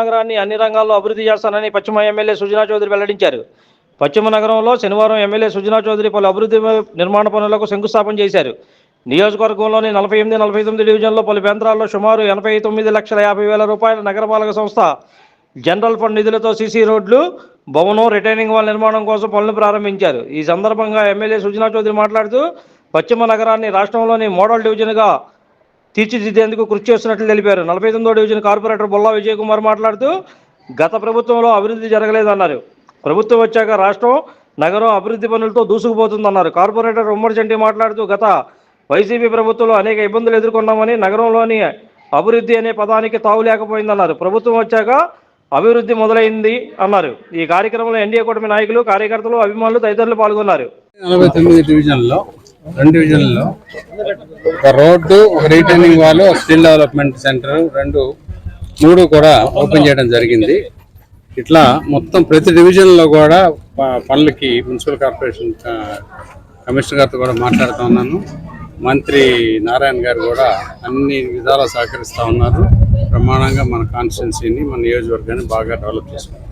నగరాన్ని అన్ని రంగాల్లో అభివృద్ధి చేస్తానని పశ్చిమ ఎమ్మెల్యే సుజనా చౌదరి వెల్లడించారు. పశ్చిమ నగరంలో శనివారం ఎమ్మెల్యే సుజనా చౌదరి పలు అభివృద్ధి నిర్మాణ పనులకు శంకుస్థాపన చేశారు. నియోజకవర్గంలోని నలభై ఎనిమిది నలభై తొమ్మిది డివిజన్లో పలు కేంద్రాల్లో సుమారు ఎనభై తొమ్మిది లక్షల యాభై వేల రూపాయల నగరపాలక సంస్థ జనరల్ ఫండ్ నిధులతో సీసీ రోడ్లు భవనం రిటైనింగ్ వాల్ నిర్మాణం కోసం పనులు ప్రారంభించారు. ఈ సందర్భంగా ఎమ్మెల్యే సుజనా చౌదరి మాట్లాడుతూ పశ్చిమ నగరాన్ని రాష్ట్రంలోని మోడల్ డివిజన్గా తీర్చిదిద్దేందుకు కృషి చేస్తున్నట్లు తెలిపారు. నలభై తొమ్మిదో డివిజన్ కార్పొరేటర్ బొల్లా విజయ్ కుమార్ మాట్లాడుతూ గత ప్రభుత్వంలో అభివృద్ధి జరగలేదన్నారు. ప్రభుత్వం వచ్చాక రాష్ట్రం నగరం అభివృద్ధి పనులతో దూసుకుపోతుందన్నారు. కార్పొరేటర్ ఉమ్మడి మాట్లాడుతూ గత వైసీపీ ప్రభుత్వంలో అనేక ఇబ్బందులు ఎదుర్కొన్నామని నగరంలోని అభివృద్ధి అనే పదానికి తావు లేకపోయిందన్నారు. ప్రభుత్వం వచ్చాక అభివృద్ధి మొదలైంది అన్నారు. ఈ కార్యక్రమంలో ఎన్డీఏ కూటమి నాయకులు కార్యకర్తలు అభిమానులు తదితరులు పాల్గొన్నారు. నలభై తొమ్మిది డివిజన్లో రెండు డివిజన్లో ఒక రోడ్డు ఒక రీటైనింగ్ ఒక స్కిల్ డెవలప్మెంట్ సెంటర్ రెండు మూడు కూడా ఓపెన్ చేయడం జరిగింది. ఇట్లా మొత్తం ప్రతి డివిజన్లో కూడా పనులకి మున్సిపల్ కార్పొరేషన్ కమిషనర్ గారితో కూడా మాట్లాడుతూ ఉన్నాను. మంత్రి నారాయణ గారు కూడా అన్ని విధాలా సహకరిస్తూ ఉన్నారు. ప్రమాణంగా మన కాన్స్టిట్యున్సీని మన నియోజకవర్గాన్ని బాగా డెవలప్ చేసుకున్నాం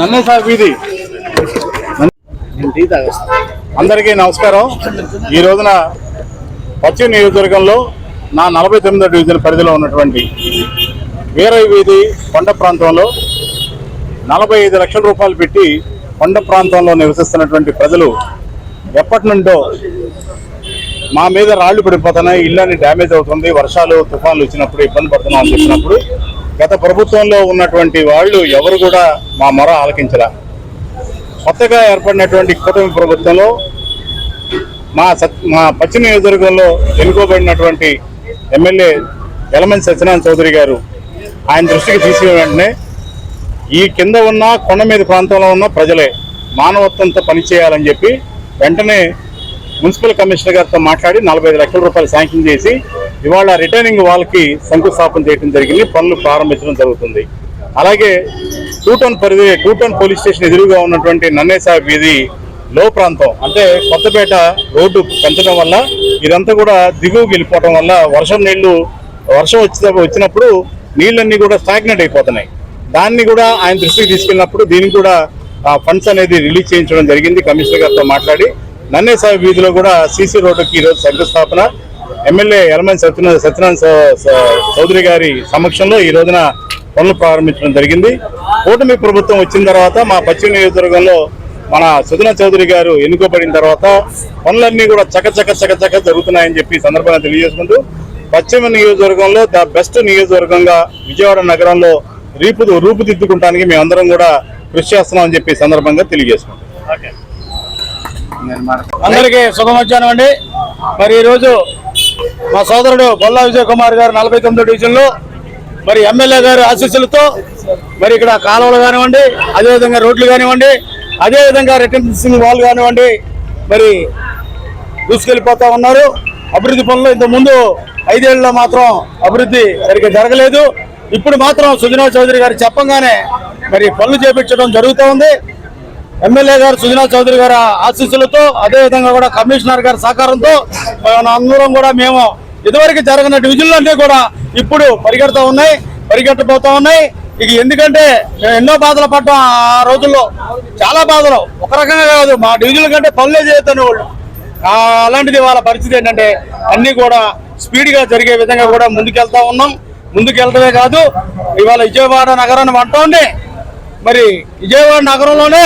నన్నే సార్ వీధి అందరికీ నమస్కారం. ఈ రోజున పశ్చిమ నియోజకవర్గంలో నా నలభై తొమ్మిదో డివిజన్ పరిధిలో ఉన్నటువంటి వీరయ్య వీధి కొండ ప్రాంతంలో నలభై ఐదు లక్షల రూపాయలు పెట్టి కొండ ప్రాంతంలో నివసిస్తున్నటువంటి ప్రజలు ఎప్పటి నుండో మా మీద రాళ్ళు పడిపోతున్నాయి ఇళ్ళని డ్యామేజ్ అవుతుంది వర్షాలు తుఫాన్లు వచ్చినప్పుడు ఇబ్బంది పడుతున్నాం అని చెప్పినప్పుడు గత ప్రభుత్వంలో ఉన్నటువంటి వాళ్ళు ఎవరు కూడా మా మొర ఆలకించరా కొత్తగా ఏర్పడినటువంటి కూటమి ప్రభుత్వంలో మా సత్ మా పశ్చిమ నియోజకవర్గంలో ఎన్నుకోబడినటువంటి ఎమ్మెల్యే యలమని సత్యనారాయణ చౌదరి గారు ఆయన దృష్టికి తీసుకున్న వెంటనే ఈ కింద ఉన్న కొండ మీద ప్రాంతంలో ఉన్న ప్రజలే మానవత్వంతో పనిచేయాలని చెప్పి వెంటనే మున్సిపల్ కమిషనర్ గారితో మాట్లాడి నలభై ఐదు లక్షల రూపాయలు శాంక్షన్ చేసి ఇవాళ రిటర్నింగ్ వాళ్ళకి శంకుస్థాపన చేయడం జరిగింది పనులు ప్రారంభించడం జరుగుతుంది. అలాగే టూటౌన్ పరిధి టూటౌన్ పోలీస్ స్టేషన్ ఎదురుగా ఉన్నటువంటి నన్నేసా వీధి లో ప్రాంతం. అంటే కొత్తపేట రోడ్డు పెంచడం వల్ల ఇదంతా కూడా దిగువకి వెళ్ళిపోవడం వల్ల వర్షం నీళ్ళు వర్షం వచ్చి వచ్చినప్పుడు నీళ్ళన్నీ కూడా స్టాగ్నెట్ అయిపోతున్నాయి. దాన్ని కూడా ఆయన దృష్టికి తీసుకెళ్ళినప్పుడు దీనికి కూడా ఫండ్స్ అనేది రిలీజ్ చేయించడం జరిగింది కమిషనర్ గారితో మాట్లాడి. నన్నేసా వీధిలో కూడా సీసీ రోడ్డుకి ఈరోజు శంకుస్థాపన. ఎమ్మెల్యే ఎలమని సత్యనారాయణ సత్యనారాయణ చౌదరి గారి సమక్షంలో ఈ రోజున పనులు ప్రారంభించడం జరిగింది. కూటమి ప్రభుత్వం వచ్చిన తర్వాత మా పశ్చిమ నియోజకవర్గంలో మన సుధన చౌదరి గారు ఎన్నుకోబడిన తర్వాత పనులన్నీ కూడా చకచక చకచక జరుగుతున్నాయని చెప్పి సందర్భంగా తెలియజేసుకుంటూ పశ్చిమ నియోజకవర్గంలో ద బెస్ట్ నియోజకవర్గంగా విజయవాడ నగరంలో రీపు రూపుదిద్దుకుంటానికి మేమందరం కూడా కృషి చేస్తున్నామని చెప్పి సందర్భంగా తెలియజేసుకుంటాం. అందరికీ శుభమధ్యాహ్నం అండి. మరి ఈరోజు మా సోదరుడు బొల్లా విజయ్ కుమార్ గారు నలభై తొమ్మిదో డివిజన్లో మరి ఎమ్మెల్యే గారి ఆశీస్సులతో మరి ఇక్కడ కాలువలు కానివ్వండి అదేవిధంగా రోడ్లు కానివ్వండి అదేవిధంగా రిటర్న్ వాళ్ళు కానివ్వండి మరి దూసుకెళ్ళిపోతా ఉన్నారు. అభివృద్ధి పనులు ఇంతకుముందు ఐదేళ్ళలో మాత్రం అభివృద్ధి సరిగ్గా జరగలేదు. ఇప్పుడు మాత్రం సుజనా చౌదరి గారు చెప్పంగానే మరి పనులు చేపించడం జరుగుతూ ఉంది. ఎమ్మెల్యే గారు సుజనా చౌదరి గారి ఆశీస్సులతో అదేవిధంగా కూడా కమిషనర్ గారి సహకారంతో అందరం కూడా మేము ఇదివరకు జరిగిన డివిజన్లు అంటే కూడా ఇప్పుడు పరిగెడుతూ ఉన్నాయి పరిగెట్టబోతా ఉన్నాయి. ఇక ఎందుకంటే మేము ఎన్నో బాధలు పడ్డాం ఆ రోజుల్లో చాలా బాధలు. ఒక రకంగా కాదు మా డివిజన్ల కంటే పనులే చేయొద్దని వాళ్ళు. అలాంటిది వాళ్ళ పరిస్థితి ఏంటంటే అన్ని కూడా స్పీడ్గా జరిగే విధంగా కూడా ముందుకెళ్తా ఉన్నాం. ముందుకెళ్తమే కాదు ఇవాళ విజయవాడ నగరాన్ని వంటోండి మరి విజయవాడ నగరంలోనే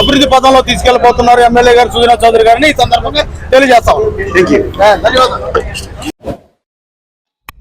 అభివృద్ధి పదంలో తీసుకెళ్ళిపోతున్నారు ఎమ్మెల్యే గారు సుజనా చౌదరి గారిని. ఈ సందర్భంగా తెలియజేస్తాం ధన్యవాదాలు.